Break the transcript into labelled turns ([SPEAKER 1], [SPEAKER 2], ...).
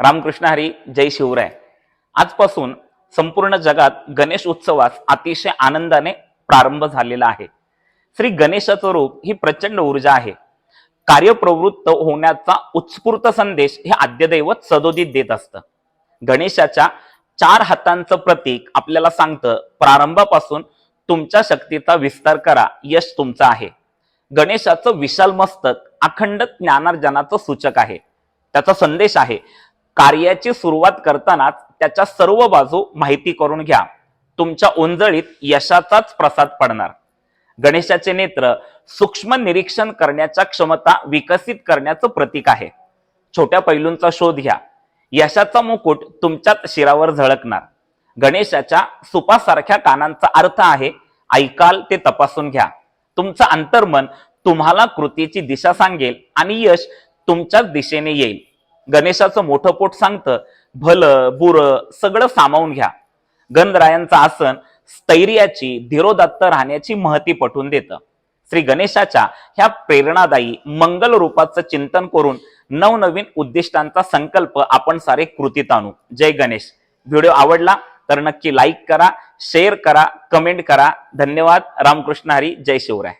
[SPEAKER 1] रामकृष्ण हरी जय शिवराय. आजपासून संपूर्ण जगात गणेश उत्सवास अतिशय आनंदाने प्रारंभ झालेला आहे. श्री गणेशाचं रूप ही प्रचंड ऊर्जा आहे. कार्यप्रवृत्त होण्याचा उत्स्फूर्त संदेश हे आद्यदैवत सदोदित देत असतं. गणेशाच्या चार हातांचं प्रतीक आपल्याला सांगतं प्रारंभापासून तुमच्या शक्तीचा विस्तार करा यश तुमचं आहे. गणेशाचं विशाल मस्तक अखंड ज्ञानार्जनाचं सूचक आहे. त्याचा संदेश आहे कार्याची सुरुवात करतानाच त्याच्या सर्व बाजू माहिती करून घ्या. तुमच्या ओंजळीत यशाचाच प्रसाद पडणार. गणेशाचे नेत्र सूक्ष्म निरीक्षण करण्याच्या क्षमता विकसित करण्याचं प्रतीक आहे. छोट्या पैलूंचा शोध घ्या. यशाचा मुकुट तुमच्याच शिरावर झळकणार. गणेशाच्या सुपासारख्या कानांचा अर्थ आहे ऐकाल ते तपासून घ्या. तुमचं अंतर्मन तुम्हाला कृतीची दिशा सांगेल आणि यश तुमच्याच दिशेने येईल. गणेशाचं मोठं पोट सांगतं भलं बुर सगळं सामावून घ्या. गणरायांचं आसन स्थैर्याची धीरोदात्त राहण्याची महती पटवून देतं. श्री गणेशाच्या ह्या प्रेरणादायी मंगल रूपाचं चिंतन करून नवनवीन उद्दिष्टांचा संकल्प आपण सारे कृतीत आणू. जय गणेश. व्हिडिओ आवडला तर नक्की लाईक करा शेअर करा कमेंट करा. धन्यवाद. रामकृष्ण हरी. जय शिवराय.